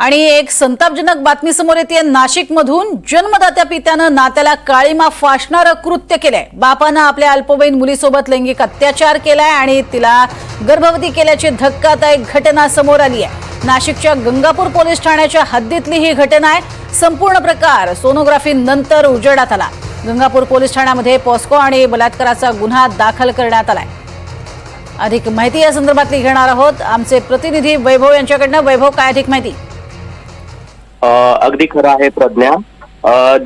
आणि एक संतापजनक बातमी समोर येते. नाशिकमधून जन्मदात्या पित्यानं नात्याला काळीमा फासणारं कृत्य केलंय. बापानं आपल्या अल्पवयीन मुलीसोबत लैंगिक अत्याचार केलाय आणि तिला गर्भवती केल्याची धक्कादायक घटना समोर आली आहे. नाशिकच्या गंगापूर पोलीस ठाण्याच्या हद्दीतली ही घटना आहे. संपूर्ण प्रकार सोनोग्राफी नंतर उजेडात आला. गंगापूर पोलीस ठाण्यामध्ये पॉस्को आणि बलात्काराचा गुन्हा दाखल करण्यात आलाय. अधिक माहिती या संदर्भातली घेणार आहोत. आमचे प्रतिनिधी वैभव यांच्याकडनं. वैभव काय अधिक माहिती? अगदी खरं आहे प्रज्ञा.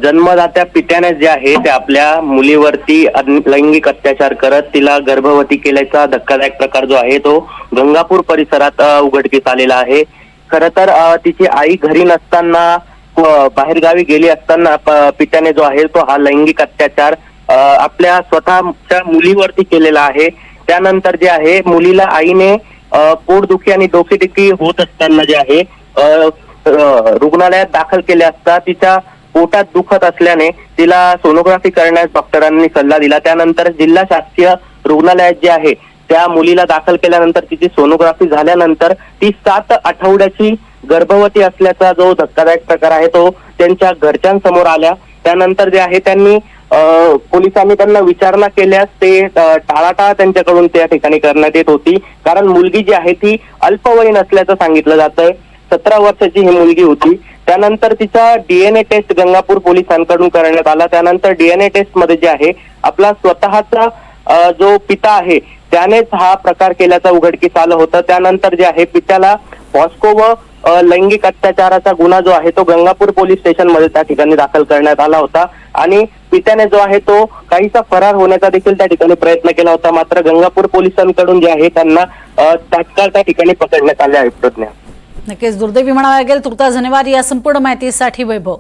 जन्मदात्या पित्याने जे आहे ते आपल्या मुलीवरती लैंगिक अत्याचार करत तिला गर्भवती केल्याचा धक्कादायक प्रकार जो आहे तो गंगापूर परिसरात उघडकीस आलेला आहे. खर तर तिची आई घरी नसताना बाहेरगावी गेली असताना पित्याने जो आहे तो हा लैंगिक अत्याचार आपल्या स्वतःच्या मुलीवरती केलेला आहे. त्यानंतर जे आहे मुलीला आईने पोटदुखी आणि डोकेदुखी होत असताना जे आहे रुग्णालयात दाखल केले असता तिच्या पोटात दुखत असल्याने तिला सोनोग्राफी करण्यास डॉक्टरांनी सल्ला दिला. त्यानंतर जिल्हा शासकीय रुग्णालयात जे आहे त्या मुलीला दाखल केल्यानंतर तिची सोनोग्राफी झाल्यानंतर ती सात आठवड्याची गर्भवती असल्याचा जो धक्कादायक प्रकार आहे तो त्यांच्या घरच्यांसमोर आल्या त्यानंतर जे आहे त्यांनी पोलिसांनी त्यांना विचारणा केल्यास ते टाळाटाळ त्यांच्याकडून त्या ठिकाणी करण्यात येत होती. कारण मुलगी जी आहे ती अल्पवयीन असल्याचं सांगितलं जातं सतरा वर्षाची ही मुलगी होती. त्यानंतर तिचा डीएनए टेस्ट गंगापूर पोलिसांकडून करण्यात आला. त्यानंतर डीएनए टेस्टमध्ये जे आहे आपला स्वतःचा जो पिता आहे त्यानेच हा प्रकार केल्याचा उघडकीस आलं होतं. त्यानंतर जे आहे पित्याला पॉस्को व लैंगिक अत्याचाराचा गुन्हा जो आहे तो गंगापूर पोलीस स्टेशनमध्ये त्या ठिकाणी दाखल करण्यात आला होता. आणि पित्याने जो आहे तो काहीसा फरार होण्याचा देखील त्या ठिकाणी प्रयत्न केला होता. मात्र गंगापूर पोलिसांकडून जे आहे त्यांना तात्काळ त्या ठिकाणी पकडण्यात आले आहे प्रज्ञा नक्कीच दुर्दैवी म्हणावं लागेल. तुर्तास धन्यवाद या संपूर्ण माहितीसाठी वैभव.